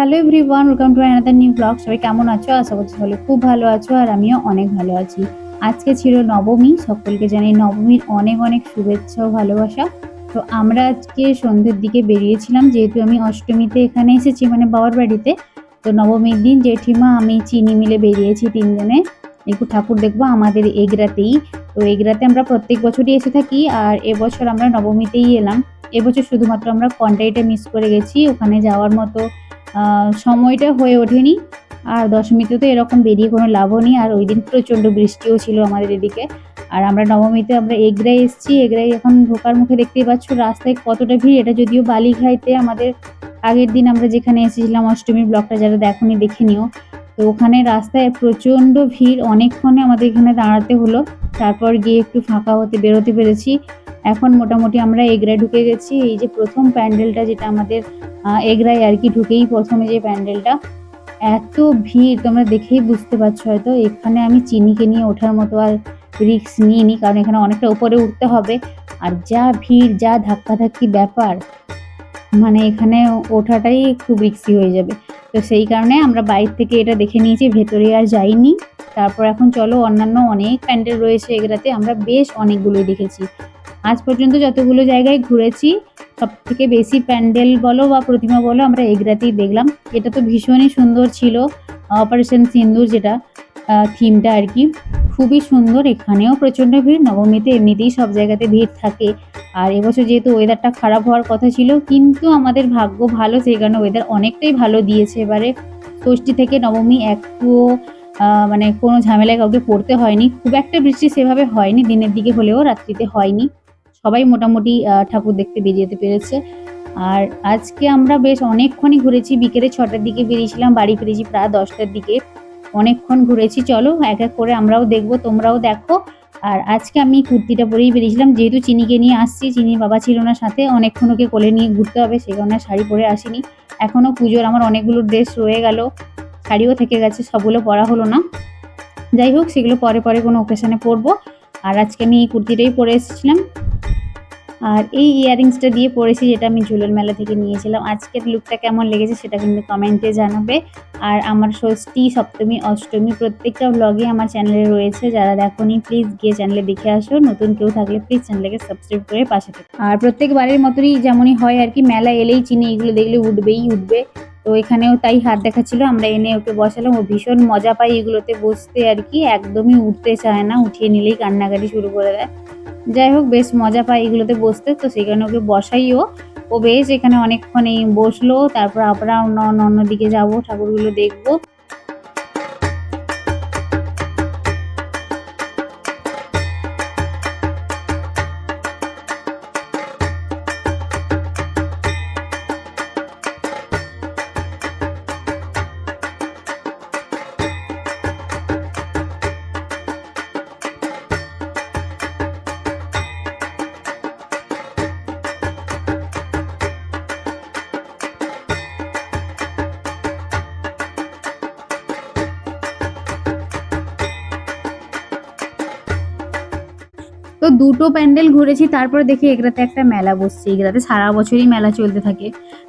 Hello everyone welcome to another new blog সবাই কেমন আছো? আশা করছি সকলে খুব ভালো আছো আর আমিও অনেক ভালো আছি। আজকে ছিল নবমী, সকলকে জানাই নবমীর অনেক অনেক শুভেচ্ছা ও ভালোবাসা। তো আমরা আজকে সন্ধ্যের দিকে বেরিয়েছিলাম, যেহেতু আমি অষ্টমীতে এখানে এসেছি মানে বাবার বাড়িতে। তো নবমীর দিন জেঠিমা, আমি, চিনি মিলে বেরিয়েছি তিনজনে। একটু ঠাকুর দেখব, আমাদের এগরাতেই। তো এগরাতে আমরা প্রত্যেক বছরই এসে থাকি আর এবছর আমরা নবমীতেই এলাম। এবছর শুধুমাত্র আমরা কন্টাইটা মিস করে গেছি, ওখানে যাওয়ার মতো সময়টা হয়ে ওঠেনি। আর দশমীতে তো এরকম বেরিয়ে কোনো লাভও নেই। আর ওই দিন প্রচণ্ড বৃষ্টিও ছিল আমাদের এদিকে। আর আমরা নবমীতে আমরা এগরাই এসেছি। এগরাই এখন ঢোকার মুখে দেখতেই পাচ্ছ রাস্তায় কতটা ভিড়। এটা যদিও বালিঘাইতে আমাদের আগের দিন আমরা যেখানে এসেছিলাম অষ্টমীর ব্লকটা যারা দেখনি, দেখে নিও। তো ওখানে রাস্তায় প্রচণ্ড ভিড়, অনেকক্ষণে আমাদের এখানে দাঁড়াতে হলো। তারপর গিয়ে একটু ফাঁকা হতে, বেরোতে পেরেছি। এখন মোটামুটি আমরা এগরায় ঢুকে গেছি। এই যে প্রথম প্যান্ডেলটা যেটা আমাদের এগরায় আর কি ঢুকেই প্রথমে যে প্যান্ডেলটা। এত ভিড়, তোমরা দেখেই বুঝতে পারছ হয়তো। এখানে আমি চিনিকে নিয়ে ওঠার মতো আর রিস্ক নিইনি, কারণ এখানে অনেকটা উপরে উঠতে হবে। আর যা ভিড়, যা ধাক্কাধাক্কি ব্যাপার মানে এখানে ওঠাটাই খুব রিক্সি হয়ে যাবে। তো সেই কারণে আমরা বাইরে থেকে এটা দেখে নিয়েছি, ভেতরে আর যাইনি। তারপর এখন চলো অন্যান্য অনেক প্যান্ডেল রয়েছে এগুলাতে, আমরা বেশ অনেকগুলোই দেখেছি। আজ পর্যন্ত যতগুলো জায়গায় ঘুরেছি সব থেকে বেশি প্যান্ডেল বলো বা প্রতিমা বলো আমরা এগরাতেই দেখলাম। এটা তো ভীষণই সুন্দর ছিল, অপারেশন সিন্দুর যেটা। থিমটা আর কি। খুবই সুন্দর, এখানেও প্রচণ্ড ভিড়। নবমীতে এমনিতেই সব জায়গাতে ভিড় থাকে। আর এবছর যেহেতু ওয়েদারটা খারাপ হওয়ার কথা ছিল, কিন্তু আমাদের ভাগ্য ভালো, সেই কারণে ওয়েদার অনেকটাই ভালো দিয়েছে এবারে। ষষ্ঠী থেকে নবমী একটুও মানে কোনো ঝামেলায় কাউকে পড়তে হয়নি। খুব একটা বৃষ্টি সেভাবে হয়নি, দিনের দিকে হলেও রাত্রিতে হয়নি। সবাই মোটামুটি ঠাকুর দেখতে বেরিয়ে যেতে পেরেছে। আর আজকে আমরা বেশ অনেকক্ষণই ঘুরেছি, বিকেলে ছটার দিকে বেরিয়েছিলাম, বাড়ি ফিরেছি প্রায় দশটার দিকে। অনেকক্ষণ ঘুরেছি, চলো এক এক করে আমরাও দেখব, তোমরাও দেখো। আর আজকে আমি কুর্তিটা পরেই বেরিয়েছিলাম, যেহেতু চিনিকে নিয়ে আসছি, চিনির বাবা ছিল না সাথে, অনেকক্ষণ ওকে কোলে নিয়ে ঘুরতে হবে, সেই কারণে শাড়ি পরে আসিনি। এখনও পুজোর আমার অনেকগুলো ড্রেস রয়ে গেল, শাড়িও থেকে গেছে, সবগুলো পরা হলো না। যাই হোক, সেগুলো পরে পরে কোনো ওকেশনে পরবো। আর আজকে আমি এই কুর্তিটাই পরে এসেছিলাম। আর এই ইয়াররিংসটা দিয়ে পরেছি যেটা আমি ঝুলন মেলা থেকে নিয়েছিলাম। আজকের লুকটা কেমন লেগেছে সেটা কিন্তু কমেন্টে জানাবে। আর আমার ষষ্ঠী, সপ্তমী, অষ্টমী প্রত্যেকটা ব্লগে আমার চ্যানেলে রয়েছে। যারা দেখোনি প্লিজ গিয়ে চ্যানেলে দেখে আসো। নতুন কেউ থাকলে প্লিজ চ্যানেলকে সাবস্ক্রাইব করে পাশে থেকো। আর প্রত্যেকবারের মতনই যেমনই হয় আর কি, মেলা এলেই চিনি, এগুলো দেখলে উঠবেই, উঠবে। তো এখানেও তাই হাত দেখাচ্ছিল। আমরা এনে ওকে বসালাম। ও ভীষণ মজা পায় এগুলোতে বসতে আর কি। একদমই উঠতে চায় না, উঠিয়ে নিলেই কান্নাকাটি শুরু করে দেয়। যাই হোক, বেশ মজা পায় এগুলোতে বসতে। তো কারণে ওকে বসাইও। ও বেশ এখানে অনেকক্ষণ বসল, তারপর আমরা অন্য অন্য দিকে যাব, ঠাকুরগুলো দেখব। তো দুটো প্যান্ডেল ঘুরেছি, তারপরে দেখি এগুলাতে একটা মেলা বসছে। এগুলাতে সারা বছরই মেলা চলতে থাকে।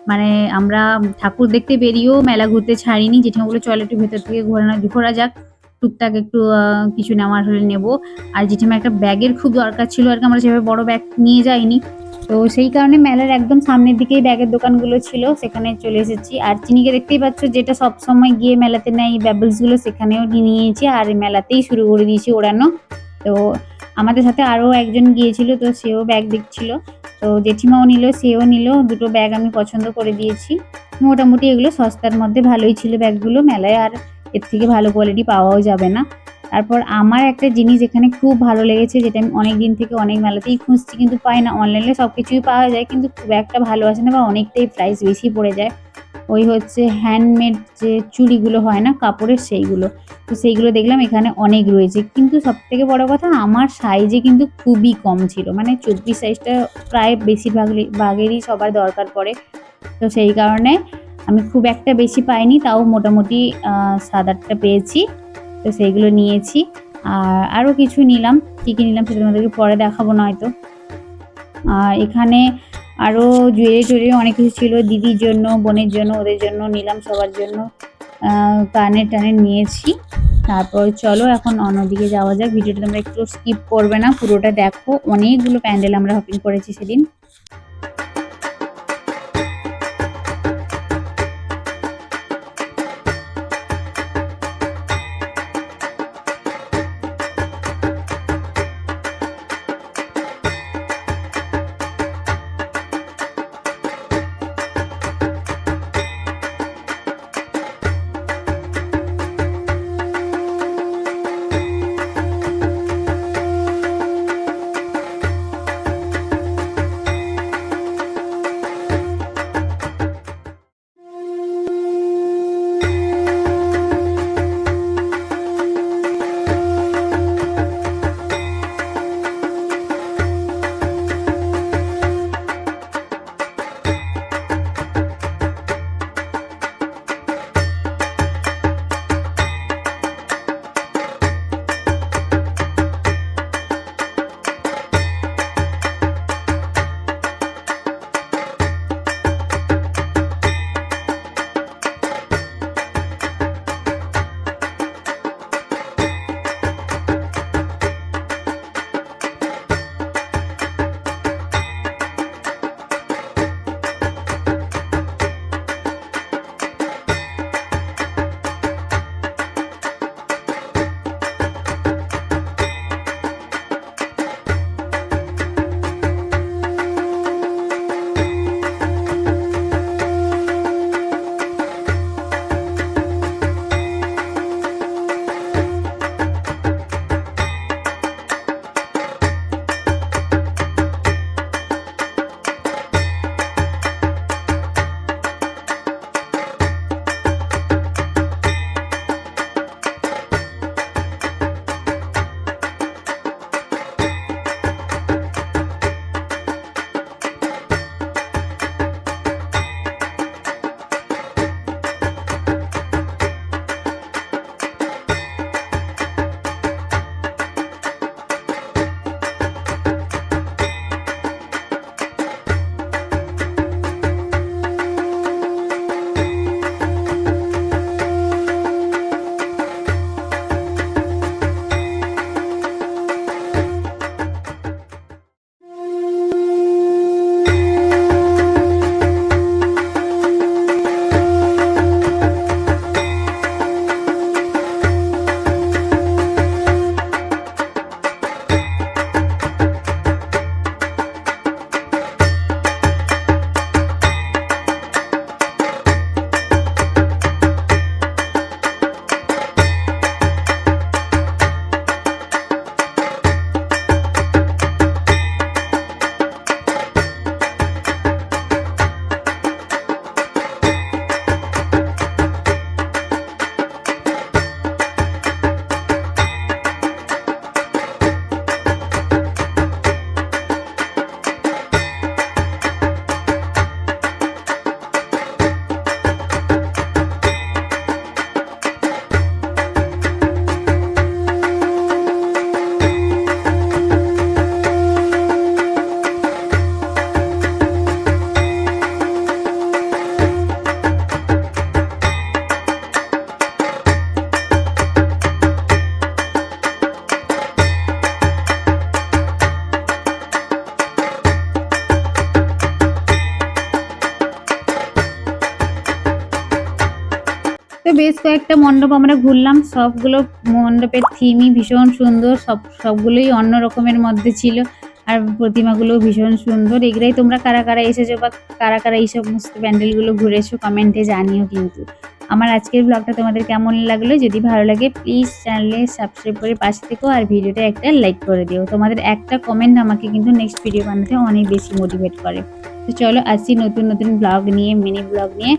মানে আমরা ঠাকুর দেখতে বেরিয়েও মেলা ঘুরতে ছাড়িনি। যেখানেগুলো চলে একটু ভেতর থেকে ঘোরানো ঘোরা যাক। টুকটাক একটু কিছু নেওয়ার হলে নেব। আর যেখানে একটা ব্যাগের খুব দরকার ছিল, আর কি আমরা সেভাবে বড় ব্যাগ নিয়ে যাইনি। তো সেই কারণে মেলার একদম সামনের দিকেই ব্যাগের দোকানগুলো ছিল, সেখানে চলে এসেছি। আর চিনিকে দেখতেই পাচ্ছ, যেটা সব সময় গিয়ে মেলাতে নেয় ব্যাবলসগুলো সেখানেও নিয়ে নিয়েছি। আর মেলাতেই শুরু করে দিয়েছি ওড়ানো। তো আমাদের সাথে আরও একজন গিয়েছিল, তো সেও ব্যাগ দেখছিল। তো জেঠিমাও নিল, সেও নিল, দুটো ব্যাগ আমি পছন্দ করে দিয়েছি। মোটামুটি এগুলো সস্তার মধ্যে ভালোই ছিল ব্যাগগুলো মেলায় আর এর থেকে ভালো কোয়ালিটি পাওয়াও যাবে না। তারপর আমার একটা জিনিস এখানে খুব ভালো লেগেছে, যেটা আমি অনেক দিন থেকে অনেক মেলাতেই খুঁজছি, কিন্তু পাই না। অনলাইনে সব কিছুই পাওয়া যায়, কিন্তু খুব একটা ভালো আসে না বা অনেকটাই প্রাইস বেশি পড়ে যায়। ওই হচ্ছে হ্যান্ডমেড যে চুড়িগুলো হয় না, কাপড়ের সেইগুলো। তো সেইগুলো দেখলাম এখানে অনেক রয়েছে। কিন্তু সব থেকে বড় কথা, আমার সাইজে কিন্তু খুবই কম ছিল। মানে চব্বিশ সাইজটা প্রায় বেশিরভাগ ভাগেরই সবার দরকার পড়ে। তো সেই কারণে আমি খুব একটা বেশি পাইনি, তাও মোটামুটি সাত আটটা পেয়েছি। তো সেইগুলো নিয়েছি। আর আরও কিছু নিলাম। কী কী নিলাম সেটা তোমাদেরকে পরে দেখাবো নয়তো। আর এখানে আরও জুয়েলারি টুয়েলারি অনেক কিছু ছিল, দিদির জন্য, বোনের জন্য, ওদের জন্য নিলাম সবার জন্য। কানের টানে নিয়েছি। তারপর চলো এখন অন্যদিকে যাওয়া যাক। ভিডিওটা তোমরা একটু স্কিপ করবে না, পুরোটা দেখো। অনেকগুলো প্যান্ডেল আমরা হপিং করেছি সেদিন। বেশ কয়েকটা মণ্ডপ আমরা ঘুরলাম। সবগুলো মণ্ডপের থিমই ভীষণ সুন্দর। সব, সবগুলোই অন্য রকমের মধ্যে ছিল। আর প্রতিমাগুলো ভীষণ সুন্দর। এগুলাই তোমরা কারা কারা এসেছ বা কারা কারা এই সমস্ত প্যান্ডেলগুলো ঘুরেছো কমেন্টে জানিও কিন্তু। আমার আজকের ব্লগটা তোমাদের কেমন লাগল? যদি ভালো লাগে প্লিজ চ্যানেলে সাবস্ক্রাইব করে পাশে থেকো আর ভিডিওটা একটা লাইক করে দিও। তোমাদের একটা কমেন্ট আমাকে কিন্তু নেক্সট ভিডিও বানাতে অনেক বেশি মোটিভেট করে। তো চলো, আসছি নতুন নতুন ব্লগ নিয়ে মিনি ব্লগ নিয়ে।